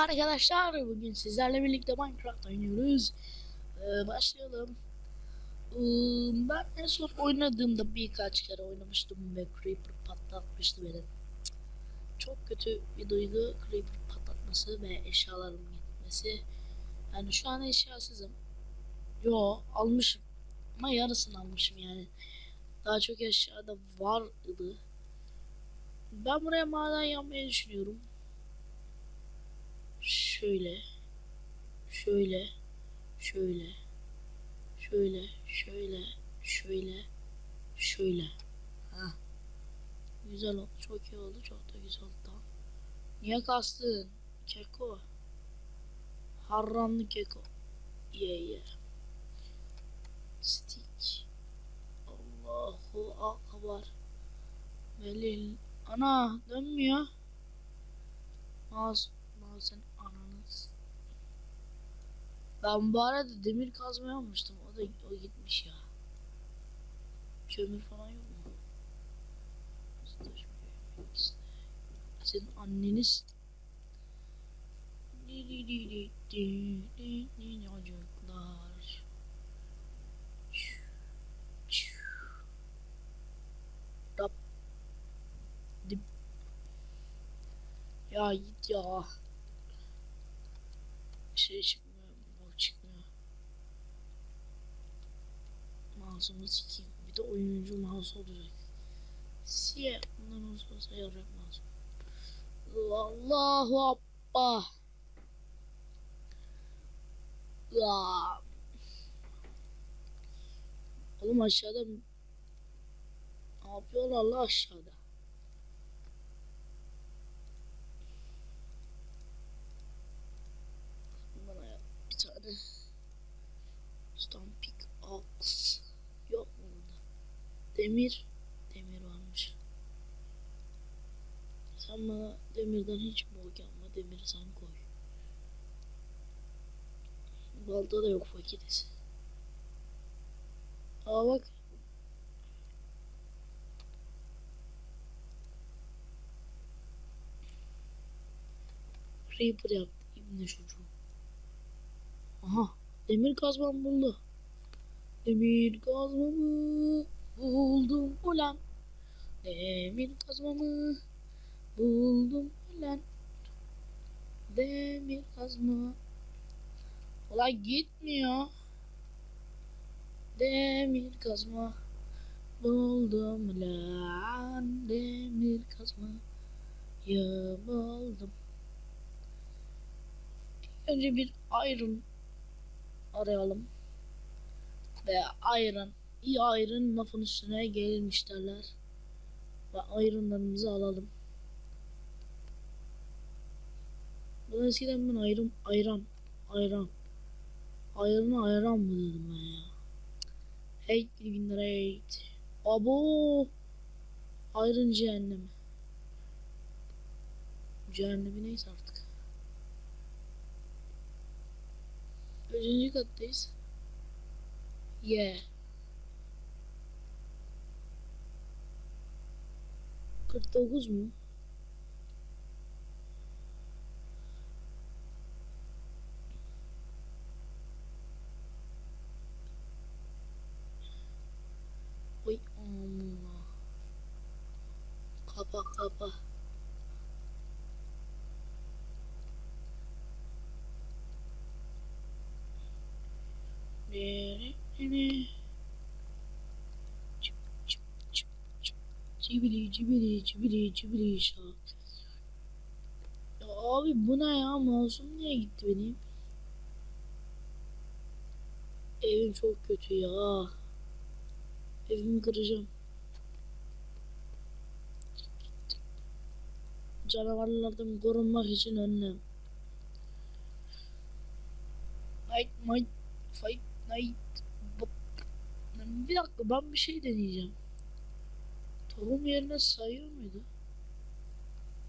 Merhaba arkadaşlar. Bugün sizlerle birlikte Minecraft oynuyoruz. Ee, başlayalım. Ee, ben en son oynadığımda birkaç kere oynamıştım ve Creeper patlatmıştı beni. Çok kötü bir duygu Creeper patlatması ve eşyalarımın gitmesi. Yani şu an eşyasızım. Yo almışım. Ama yarısını almışım yani. Daha çok eşyada vardı. Ben buraya maden yapmayı düşünüyorum şöyle şöyle şöyle şöyle şöyle şöyle şöyle. Ha güzel oldu çok iyi oldu çok da güzel oldu. Tamam. niye kastın? Keko. Harranlı keko. Ye yeah, ye yeah. stick. Allahu akbar. Velil ana dönmüyor. Mouse ananız. Ben bu arada demir kazma almıştım. O da o gitmiş ya. Kömür falan yok mu? Senin anneniz Çocuklar Rap Dip Ya git ya şey çıkmıyor, bak çıkmıyor. Mouse'umu sikeyim. Bir de oyuncu mouse olacak. Siye, bundan olsa yarak mouse. Allahu Akbar. Ya. Oğlum aşağıda ne yapıyorlar la aşağıda? bana bir tane Stampik Axe yok mu burada? Demir demir varmış. Sen bana demirden hiç bok yapma demiri sen koy. Balta da yok fakiriz. Aa bak. Creeper yaptı İbni çocuğu. Aha demir kazmam buldu. Demir kazmamı buldum ulan. Demir kazmamı buldum ulan. Demir kazma. Ulan gitmiyor. Demir kazma buldum ulan. Demir kazma ya buldum. Önce bir iron arayalım. Ve iron. İyi iron lafın üstüne gelmiş derler. Ve ironlarımızı alalım. Bu eskiden ben ayran, ayran, ayran. Ayranı ayran mı dedim ben ya. Hate living rate. Abo. Iron cehennemi. Cehennemi neyse artık. Kaçıncı kattayız? Yeah. Kırk dokuz mu? Oy amına. Kapa kapa. Cibili cibili cibili şak. Ya abi bu ne ya? Mouse'um niye gitti benim? Evim çok kötü ya. Evimi kıracağım. Canavarlardan korunmak için önlem. Night, night, fight, night. Bir dakika ben bir şey deneyeceğim. Kolum yerine sayıyor muydu?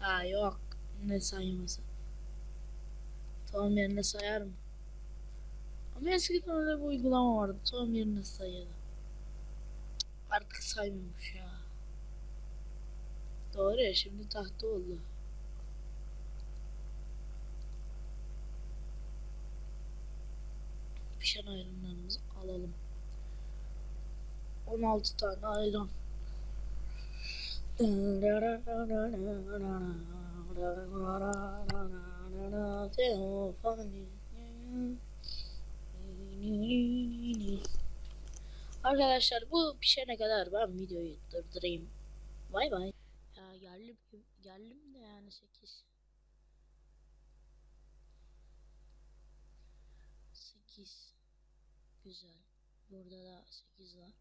Ha yok. Ne sayması? Tom yerine sayar mı? Ama eskiden öyle bir uygulama vardı. Tom yerine sayıyordu. Artık saymıyormuş ya. Doğru ya şimdi tahta oldu. Pişen ayranlarımızı alalım. 16 tane ayran. Arkadaşlar bu pişene kadar ben videoyu durdurayım. Bay bay. Ya geldim, geldim de yani 8. 8 Güzel. Burada da 8 var.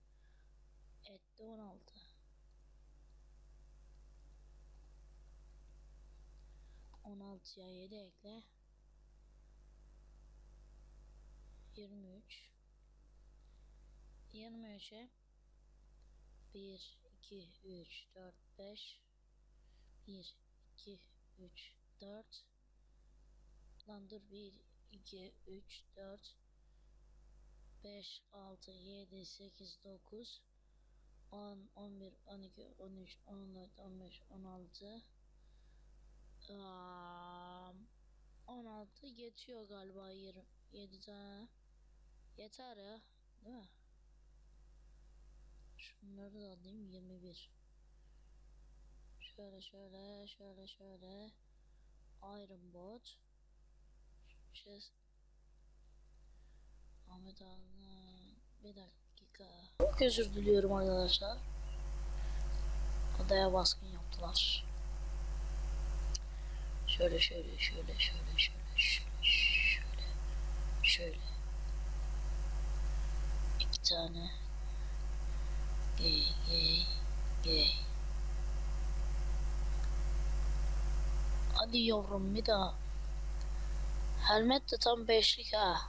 Ette 16. On altıya yedi ekle. Yirmi üç. Yirmi üçe bir, iki, üç, dört, beş. Bir, iki, üç, dört. Lan dur bir, 2, 3, 4, 5, 6, 7, 8, 9, 10, 11, 12, 13, 14, 15, 16, Am, 16 geçiyor galiba 20, 7 tane. Yeter ya, değil mi? Şunları da alayım 21. Şöyle şöyle şöyle şöyle. Iron Bot. Şey, Ahmet abi bir dakika. Çok özür diliyorum arkadaşlar. Adaya baskın yaptılar. Şöyle şöyle şöyle şöyle şöyle şöyle şöyle iki tane gay gay gay Hadi yavrum bir daha Helmet de tam beşlik ha.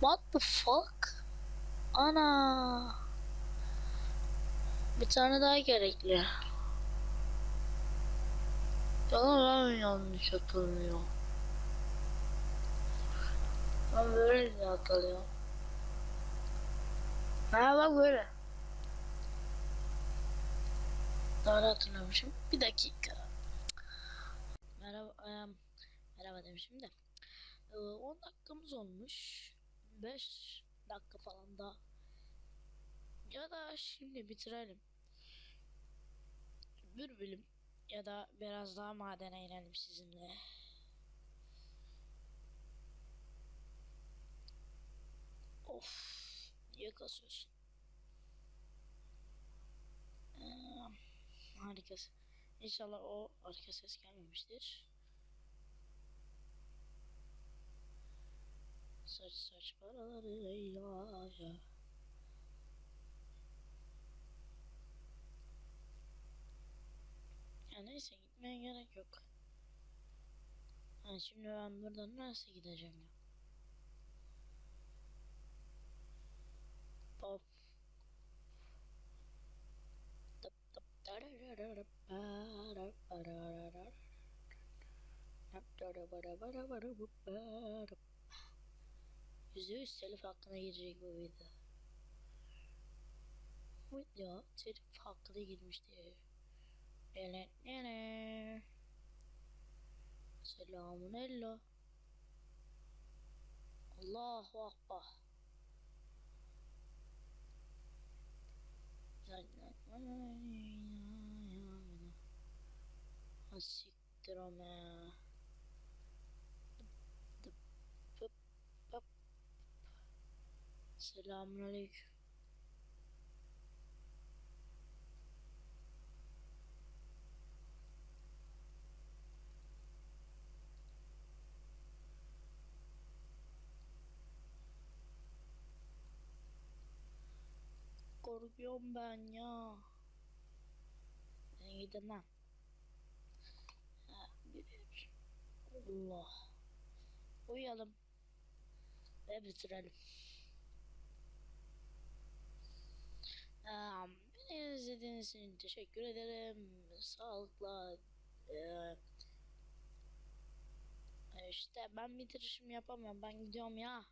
What the fuck? Ana. Bir tane daha gerekli. Ya ben yanlış hatırlıyorum. Ben böyle de hatırlıyorum. Ha bak böyle. Doğru hatırlamışım. Bir dakika. Merhaba, em, merhaba demişim de. Ee, 10 dakikamız olmuş. 5 dakika falan da. Ya da şimdi bitirelim. Bir bölüm ya da biraz daha madene inelim sizinle. Of, niye kasıyorsun? Ee, harikasın. İnşallah o arka ses gelmemiştir. Saç saç paraları ya ya. Ya neyse gitmeye gerek yok. Ha şimdi ben buradan nasıl gideceğim ya? Pop. Tap tap darararara, barararara. Tap darabarabarabara, bu bara. Yüzde yüz telif hakkına girecek bu video. Bu video telif hakkına girmiştir. Selamun ella. Allahu akbar. Asiktir ama. Selamun aleyküm. Korkuyorum ben ya. Ben gidemem. Allah. Uyuyalım. Ve bitirelim. Um, beni izlediğiniz için teşekkür ederim. Sağlıkla eee, işte ben bitirişim yapamıyorum. Ben gidiyorum ya.